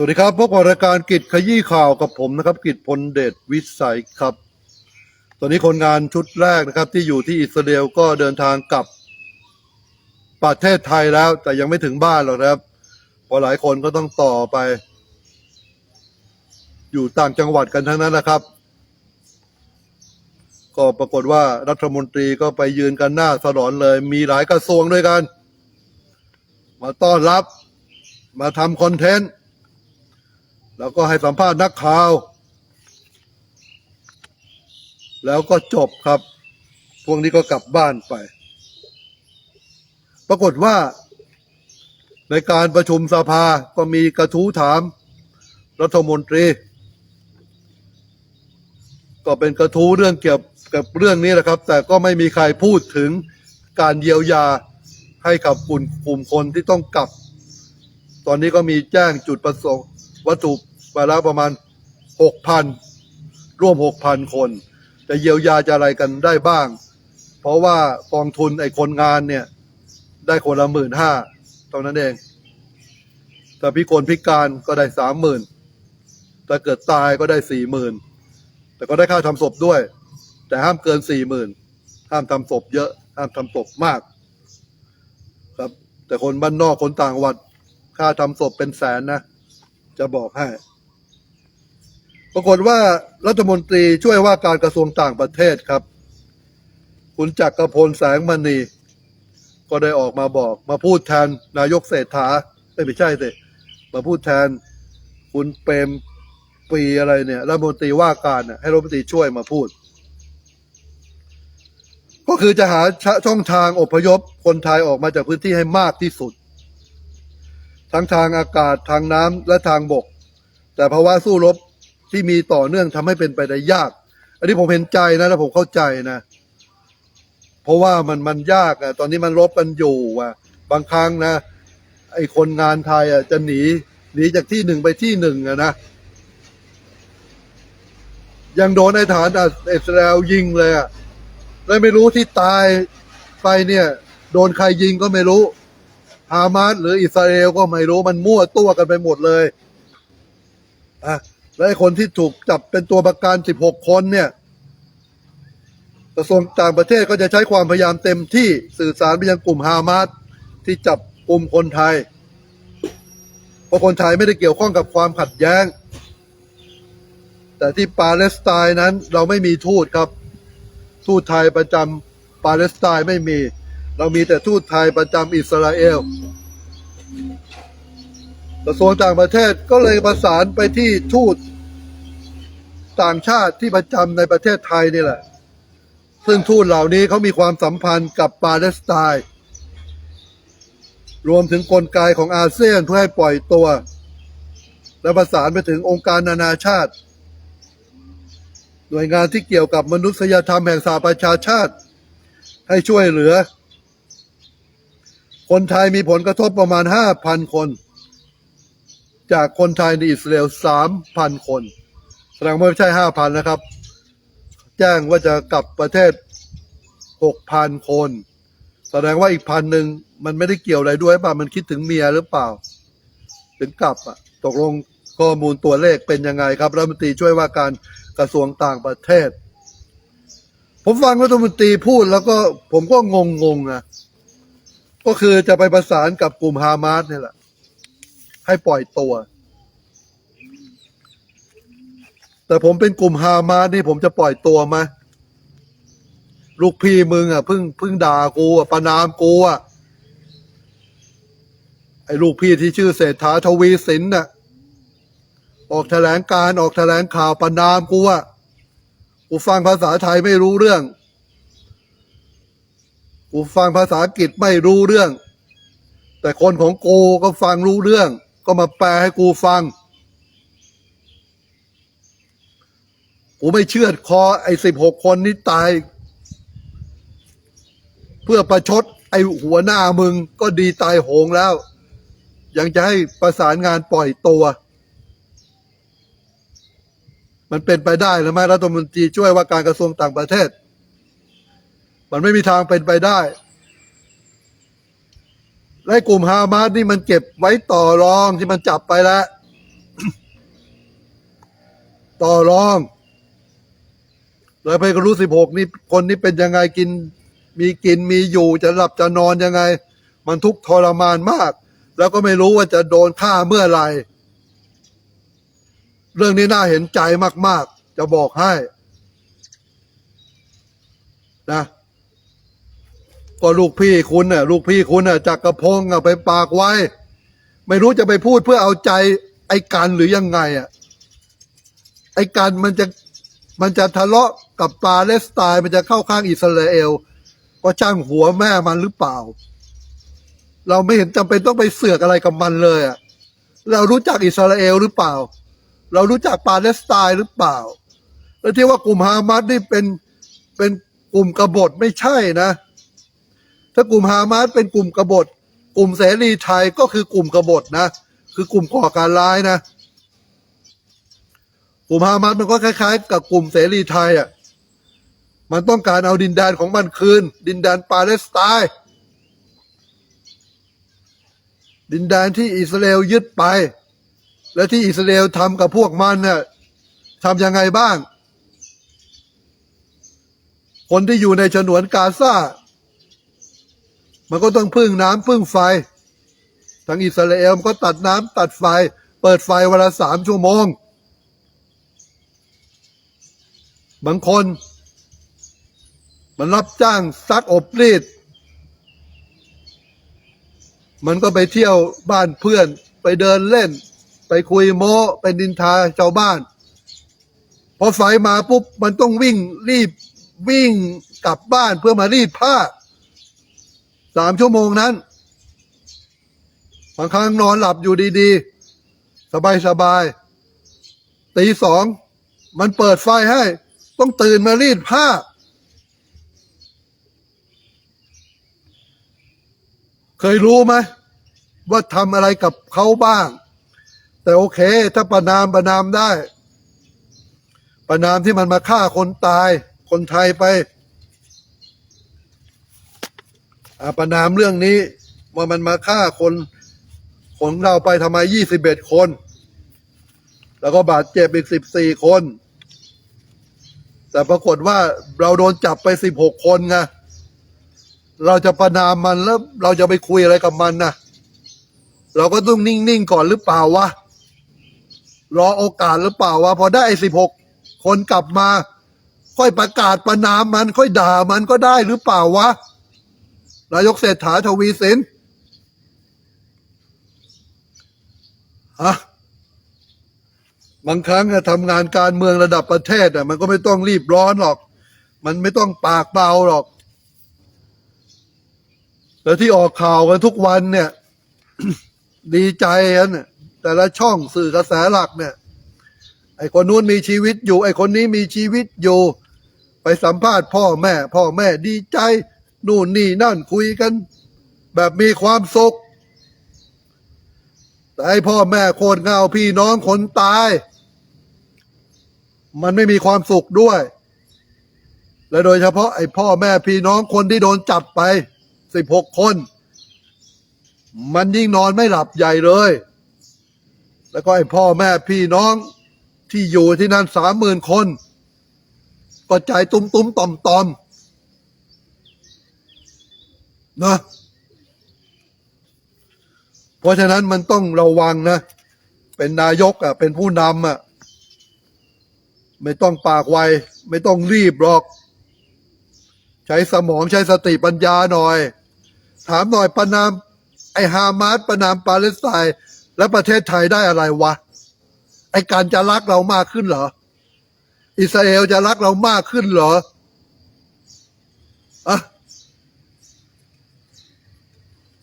สวัสดีครับพบกับรายการกิจขยี้ข่าวกับผมนะครับ กิจพลเดชวิสัยครับ ตอนนี้คนงานชุดแรกนะครับ ที่อยู่ที่อิสราเอลก็เดินทางกลับประเทศไทยแล้ว แต่ยังไม่ถึงบ้านหรอกนะครับเพราะหลายคนก็ต้องต่อไป อยู่ต่างจังหวัดกันทั้งนั้นนะครับ ก็ปรากฏว่ารัฐมนตรีก็ไปยืนกันหน้าสลอนเลย มีหลายกระทรวงด้วยกัน มาต้อนรับ มาทำคอนเทนต์ แล้วก็ให้สัมภาษณ์นักข่าว แล้วก็จบครับ พวกนี้ก็กลับบ้านไป ปรากฏว่า ในการประชุมสภาก็มีกระทู้ถาม รัฐมนตรี ก็เป็นกระทู้เรื่องเกี่ยวกับเรื่องนี้แหละครับ แต่ก็ไม่มีใครพูดถึงการเยียวยาให้กับกลุ่มกลุ่มคนที่ต้องกลับ ตอนนี้ก็มีแจ้งจุดประสงค์วัตถุ ไปแล้วประมาณหกพันร่วมหกพันคน จะเยียวยาจะอะไรกันได้บ้าง เพราะว่ากองทุนไอ้คนงานเนี่ย ได้คนละหมื่นห้าตรงนั้นเอง แต่พิกลพิการก็ได้สามหมื่นถ้าเกิดตายก็ได้สี่หมื่นแต่ก็ได้ค่าทำศพด้วย แต่ห้ามเกินสี่หมื่นห้ามทำศพเยอะ ห้ามทำศพมาก ครับ แต่คนบ้านนอกคนต่างวัด ค่าทำศพเป็นแสนนะ จะบอกให้ ปรากฏว่ารัฐมนตรีช่วยว่าการกระทรวงต่างประเทศครับ คุณจักรพลแสงมณี ก็ได้ออกมาบอก มาพูดแทนนายกเศรษฐาไม่ใช่สิมาพูดแทนคุณเปรมปีอะไรเนี่ยรัฐมนตรีว่าการน่ะให้รัฐมนตรีช่วยมาพูด ก็คือจะหาช่องทางอพยพคนไทยออกมาจากพื้นที่ให้มากที่สุด ทั้งทางอากาศทางน้ำและทางบก แต่ภาวะสู้รบ ที่มีต่อเนื่องทำให้เป็นไปได้ยาก อันนี้ผมเห็นใจนะและผมเข้าใจนะ เพราะว่ามันมันยากอะตอนนี้มันรบกันอยู่อะบางครั้งนะ ไอ้คนงานไทยอะจะหนีหนีจากที่หนึ่งไปที่หนึ่งอะนะยังโดนไอ้ฐานอิสราเอลยิงเลยอะแล้วไม่รู้ที่ตายไปเนี่ย โดนใครยิงก็ไม่รู้ฮามาสหรืออิสราเอลก็ไม่รู้มันมั่วตัวกันไปหมดเลยอะ และคนที่ถูกจับเป็นตัวประกัน 16 คนเนี่ยกระทรวงต่างประเทศก็จะใช้ความพยายามเต็มที่สื่อสารไปยังกลุ่มฮามาสที่จับกลุ่มคนไทย เพราะคนไทยไม่ได้เกี่ยวข้องกับความขัดแย้ง แต่ที่ปาเลสไตน์นั้นเราไม่มีทูตครับ ทูตไทยประจำปาเลสไตน์ไม่มี เรามีแต่ทูตไทยประจำอิสราเอลกระทรวงต่างประเทศก็เลยประสานไปที่ทูต ต่างชาติที่ประจำในประเทศไทยนี่แหละ ซึ่งทูตเหล่านี้เขามีความสัมพันธ์กับปาเลสไตน์รวมถึงกลไกของอาเซียนเพื่อให้ปล่อยตัว และประสานไปถึงองค์การนานาชาติ หน่วยงานที่เกี่ยวกับมนุษยธรรมแห่งสหประชาชาติ ให้ช่วยเหลือ คนไทยมีผลกระทบประมาณ 5,000 คน จากคนไทยในอิสราเอล3,000 คน แสดงว่าไม่ใช่5,000นนะครับ แจ้งว่าจะกลับประเทศ6,000คน แสดงว่าอีกพันหนึ่งมันไม่ได้เกี่ยวอะไรด้วยป่ะมันคิดถึงเมียหรือเปล่า ถึงกลับอะตกลงข้อมูลตัวเลขเป็นยังไงครับรัฐมนตรีช่วยว่าการกระทรวงต่างประเทศ ผมฟังรัฐมนตรีพูดแล้วก็ผมก็งงงๆนะก็คือจะไปประสานกับกลุ่มฮามาสนี่แหละ ให้ปล่อยตัว แต่ผมเป็นกลุ่มฮามาสนี่ผมจะปล่อยตัวไหมลูกพี่มึงอะเพิ่งเพิ่งด่ากูอะประนามกูอะไอ้ลูกพี่ที่ชื่อเศรษฐาทวีสินน่ะ ออกแถลงการออกแถลงข่าวประนามกูอะกูฟังภาษาไทยไม่รู้เรื่อง กูฟังภาษาอังกฤษไม่รู้เรื่อง แต่คนของกูก็ฟังรู้เรื่อง ก็มาแปลให้กูฟัง กูไม่เชื่อดคอไอ้สิบหกคนนี้ตาย เพื่อประชดไอ้หัวหน้ามึงก็ดีตายโหงแล้ว ยังจะให้ประสานงานปล่อยตัว มันเป็นไปได้หรือไม่รัฐมนตรีช่วยว่าการกระทรวงต่างประเทศ มันไม่มีทางเป็นไปได้ และกลุ่มฮามาสนี่มันเก็บไว้ต่อรองที่มันจับไปแล้ว ต่อรอง เลยไปก็รู้สิบหกนี่คนนี้เป็นยังไงกิน มีกินมีอยู่จะหลับจะนอนยังไง มันทุกทรมานมาก แล้วก็ไม่รู้ว่าจะโดนฆ่าเมื่อไหร่ เรื่องนี้น่าเห็นใจมาก ๆ จะบอกให้ นะก็ลูกพี่คุณน่ะ ลูกพี่คุณน่ะจักกระพงอะไปปากไว้ ไม่รู้จะไปพูดเพื่อเอาใจ ไอ้กันหรือยังไงอะไอ้กันมันจะมันจะทะเลาะ กับปาเลสไตน์มันจะเข้าข้างอิสราเอล ก็จ้างหัวแม่มันหรือเปล่า เราไม่เห็นจำเป็นต้องไปเสือกอะไรกับมันเลยอะเรารู้จักอิสราเอลหรือเปล่า เรารู้จักปาเลสไตน์หรือเปล่า แล้วที่ว่ากลุ่มฮามาสนี่เป็นเป็นกลุ่มกบฏไม่ใช่นะ ถ้ากลุ่มฮามาสเป็นกลุ่มกบฏ กลุ่มเสรีไทยก็คือกลุ่มกบฏนะ คือกลุ่มก่อการร้ายนะ กลุ่มฮามาสมันก็คล้าย ๆ กับกลุ่มเสรีไทยอะ มันต้องการเอาดินแดนของมันคืน ดินแดนปาเลสไตน์ดินแดนที่อิสราเอลยึดไป และที่อิสราเอลทำกับพวกมันน่ะทำยังไงบ้าง คนที่อยู่ในฉนวนกาซา มันก็ต้องพึ่งน้ำพึ่งไฟ ทางอิสราเอลก็ตัดน้ำตัดไฟ เปิดไฟวันละสามชั่วโมง บางคน มันรับจ้างซักอบรีด มันก็ไปเที่ยวบ้านเพื่อน ไปเดินเล่น ไปคุยโม้ไปดินทาชาวบ้าน พอไฟมาปุ๊บ มันต้องวิ่งรีบวิ่งกลับบ้านเพื่อมารีดผ้าสามชั่วโมงนั้นบางครั้งนอนหลับอยู่ดีๆ สบายๆตีสอง มันเปิดไฟให้ ต้องตื่นมารีดผ้า เคยรู้ไหมว่าทำอะไรกับเขาบ้าง แต่โอเค ถ้าประนามประนามได้ ประนามที่มันมาฆ่าคนตาย คนไทยไปประนามเรื่องนี้ ว่ามันมาฆ่าคนของเราไปทำไมยี่สิบเอ็ดคน แล้วก็บาดเจ็บอีกสิบสี่คน แต่ปรากฏว่าเราโดนจับไปสิบหกคนไง เราจะประนามมันแล้วเราจะไปคุยอะไรกับมันนะเราก็ต้องนิ่งๆก่อนหรือเปล่าวะรอโอกาสหรือเปล่าวะพอได้สิบหกคนกลับมา ค่อยประกาศประนามมัน ค่อยด่ามันก็ได้หรือเปล่าวะนายกเศรษฐาทวีสินฮะบางครั้งอะทำงานการเมืองระดับประเทศอะมันก็ไม่ต้องรีบร้อนหรอก มันไม่ต้องปากเบาหรอก แต่ที่ออกข่าวกันทุกวันเนี่ย ดีใจกันน่ะแต่ละช่องสื่อกระแสหลักเนี่ย ไอ้คนนู้นมีชีวิตอยู่ ไอ้คนนี้มีชีวิตอยู่ ไปสัมภาษณ์พ่อแม่ พ่อแม่ดีใจ นู่นนี่นั่นคุยกัน แบบมีความสุขแต่ไอ้พ่อแม่โคนเงาพี่น้องคนตาย มันไม่มีความสุขด้วย และโดยเฉพาะไอ้พ่อแม่พี่น้องคนที่โดนจับไป สิบหกคน มันยิ่งนอนไม่หลับใหญ่เลย แล้วก็ไอ้พ่อแม่พี่น้องที่อยู่ที่นั่นสามหมื่นคน ก็ใจตุ้มตุ้มต่อมต่อมนะเพราะฉะนั้นมันต้องระวังนะ เป็นนายกอะ เป็นผู้นำอะ ไม่ต้องปากไว ไม่ต้องรีบหรอก ใช้สมองใช้สติปัญญาหน่อย ถามหน่อยประนาม ไอฮามาสประนามปาเลสไตน์และประเทศไทยได้อะไรวะ ไอการจะรักเรามากขึ้นเหรอ อิสราเอลจะรักเรามากขึ้นเหรออะ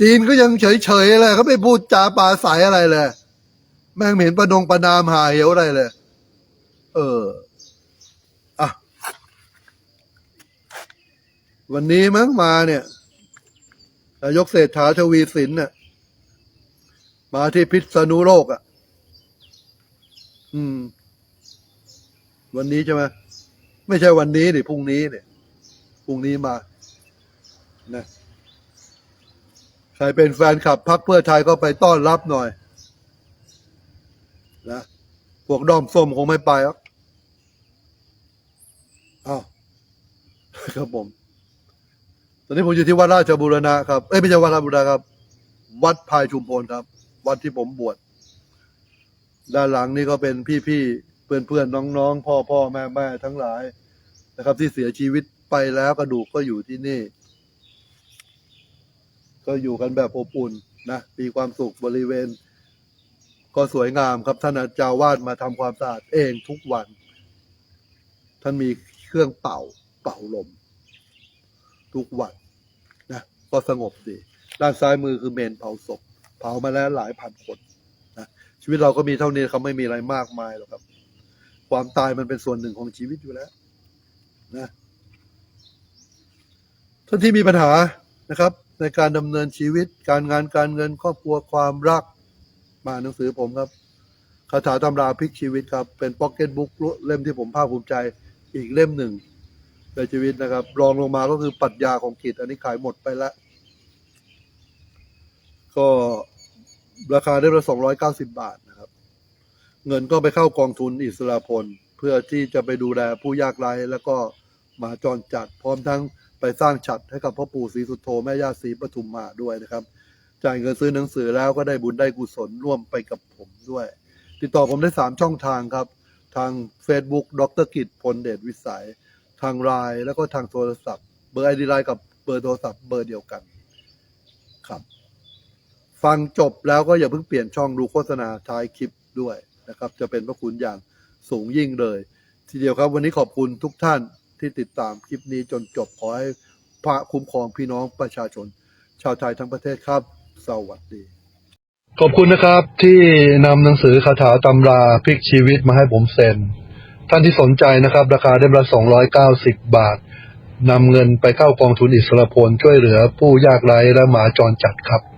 จีนก็ยังเฉยๆเลยเขาไม่พูดจาปาใสอะไรเลย แม่งไม่เห็นประนงประนามหาเหวอะไรเลย เอออะวันนี้มั้งมาเนี่ย นายกเศรษฐาทวีสินน่ะ มาที่พิษณุโลกอะ อืม วันนี้ใช่ไหมไม่ใช่วันนี้ดิพรุ่งนี้เนี่ยพรุ่งนี้มานะใครเป็นแฟนคลับพักเพื่อไทยก็ไปต้อนรับหน่อยนะพวกด้อมส้มคงไม่ไปหรอกอ้าวครับผม อนนี้ผมอยู่ที่วัดราชบูรณะครับเอ้ยไม่ใช่วัดราชบูรณะครับ วัดพายชุมพลครับ วัดที่ผมบวชด้านหลังนี่ก็เป็นพี่ๆเพื่อนๆน้องๆพ่อพ่อแม่แม่ทั้งหลายนะครับ ที่เสียชีวิตไปแล้วกระดูกก็อยู่ที่นี่ ก็อยู่กันแบบอบอุ่นนะมีความสุขบริเวณ ก็สวยงามครับท่านอาจารย์วาดมาทำความสะอาดเองทุกวัน ท่านมีเครื่องเป่า เป่าลม ทุกวัน ก็สงบดี ด้านซ้ายมือคือเมนเผาศพ เผามาแล้วหลายพันคนนะชีวิตเราก็มีเท่านี้เขาไม่มีอะไรมากมายหรอกครับ ความตายมันเป็นส่วนหนึ่งของชีวิตอยู่แล้วนะท่านที่มีปัญหานะครับ ในการดำเนินชีวิต การงานการเงินครอบครัวความรัก มาหนังสือผมครับคาถาตำราพลิกชีวิตครับ เป็นพ็อกเก็ตบุ๊กเล่มที่ผมภาคภูมิใจอีกเล่มหนึ่งในชีวิตนะครับ รองลงมาก็คือปรัชญาของกิจอันนี้ขายหมดไปแล้ว ก็ราคาได้ละสองร้อยเก้าสิบบาทนะครับ เงินก็ไปเข้ากองทุนอิสระพล เพื่อที่จะไปดูแลผู้ยากไร้แล้วก็หมาจรจัด พร้อมทั้งไปสร้างฉัดให้กับพ่อปู่ศรีสุโธแม่ย่าศรีปทุมมาด้วยนะครับ จ่ายเงินซื้อหนังสือแล้วก็ได้บุญได้กุศลร่วมไปกับผมด้วย ติดต่อผมได้สามช่องทางครับ ทาง Facebook ดรกิจพลเดชวิสัย ทางไลน์แล้วก็ทางโทรศัพท์ เบอร์ไอดีไลน์กับเบอร์โทรศัพท์เบอร์เดียวกันครับ ฟังจบแล้วก็อย่าเพิ่งเปลี่ยนช่องดูโฆษณาท้ายคลิปด้วยนะครับ จะเป็นพระคุณอย่างสูงยิ่งเลย ทีเดียวครับวันนี้ขอบคุณทุกท่านที่ติดตามคลิปนี้จนจบขอให้พระคุ้มครองพี่น้องประชาชน ชาวไทยทั้งประเทศครับ สวัสดี ขอบคุณนะครับที่นำหนังสือคาถาตำราพลิกชีวิตมาให้ผมเซ็น ท่านที่สนใจนะครับ ราคาเล่มละ290 บาทนำเงินไปเข้ากองทุนอิสระพลช่วยเหลือผู้ยากไร้และหมาจรจัดครับ